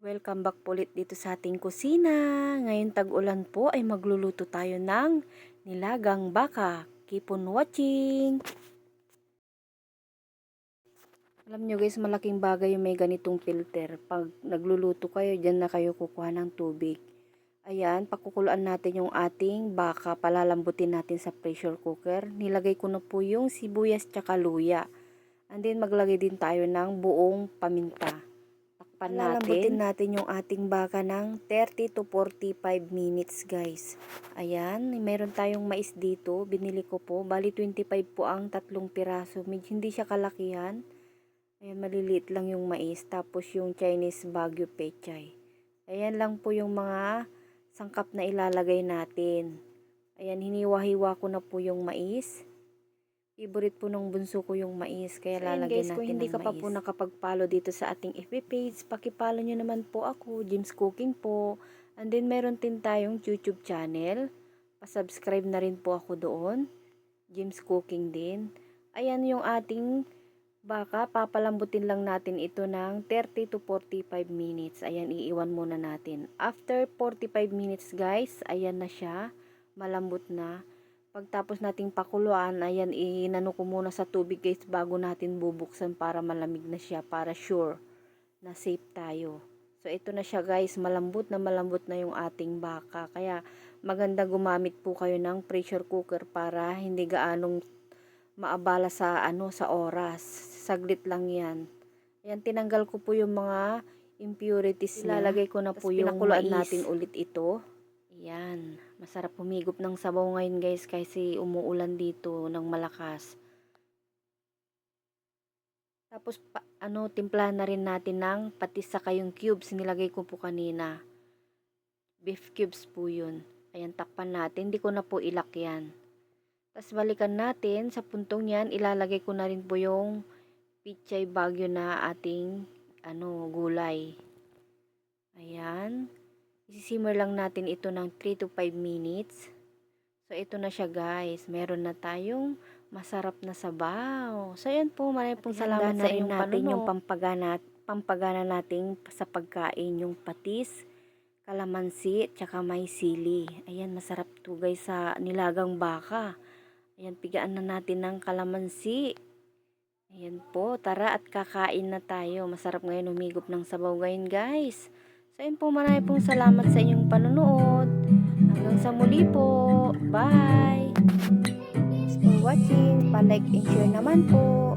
Welcome back po ulit dito sa ating kusina. Ngayon tag-ulan po ay magluluto tayo ng nilagang baka. Keep on watching! Alam nyo guys, malaking bagay yung may ganitong filter. Pag nagluluto kayo, dyan na kayo kukuha ng tubig. Ayan, pakukuluan natin yung ating baka. Palalambutin natin sa pressure cooker. Nilagay ko na po yung sibuyas tsaka luya. And then maglagay din tayo ng buong paminta. Takpan natin. Lalambutin natin yung ating baka ng 30 to 45 minutes guys. Ayan, mayroon tayong mais dito. Binili ko po. Bali 25 po ang tatlong piraso. Medyo hindi siya kalakihan. Ayan, maliliit lang yung mais. Tapos yung Chinese Baguio Pechay. Ayan lang po yung mga sangkap na ilalagay natin. Ayan, hiniwa-hiwa ko na po yung mais. Favorite po ng bunso ko yung mais, kaya So, lalagyan guys, natin kung hindi ka pa mais. po nakapag-follow dito sa ating FB page, pakipollow nyo naman po ako, James Cooking po. And then meron din tayong YouTube channel. Pa-subscribe na rin po ako doon. James Cooking din. Ayan yung ating baka, papalambutin lang natin ito ng 30 to 45 minutes. Ayan, iiwan muna natin. After 45 minutes guys, ayan na siya. Malambot na. Pagtapos nating pakuluan, ayan, inano ko muna sa tubig guys bago natin bubuksan para malamig na siya, para sure na safe tayo. So, ito na siya guys, malambot na malambot na yung ating baka. Kaya, maganda gumamit po kayo ng pressure cooker para hindi gaanong maabala sa ano sa oras. Saglit lang 'yan. Ayan tinanggal ko po yung mga impurities. Ilalagay ko na po yung mais. natin ulit ito. Ayan. Masarap humigop ng sabaw ngayon guys kasi umuulan dito ng malakas. Tapos pa, ano, timplahan na rin natin ng patis sa kayong cubes. Nilagay ko po kanina. Beef cubes po yun. Ayan, takpan natin. Hindi ko na po ilak yan. Tapos balikan natin. Sa puntong yan, ilalagay ko na rin po yung pichay bagyo na ating ano, gulay. Ayan. Isisimmer lang natin ito ng 3 to 5 minutes. So, ito na siya guys. Meron na tayong masarap na sabaw. So, ayan po. Maraming pong At salamat sa inyong natin natin yung pampagana, pampagana natin sa pagkain. Yung patis, kalamansi, tsaka may sili. Ayan, masarap to guys sa nilagang baka. Ayan, pigaan na natin ng kalamansi. Ayan po, tara at kakain na tayo. Masarap ngayon humigop ng sabaw ngayon guys. So ayun po, marami pong salamat sa inyong panonood. Hanggang sa muli po. Bye! Thanks for watching. Pa-like and share naman po.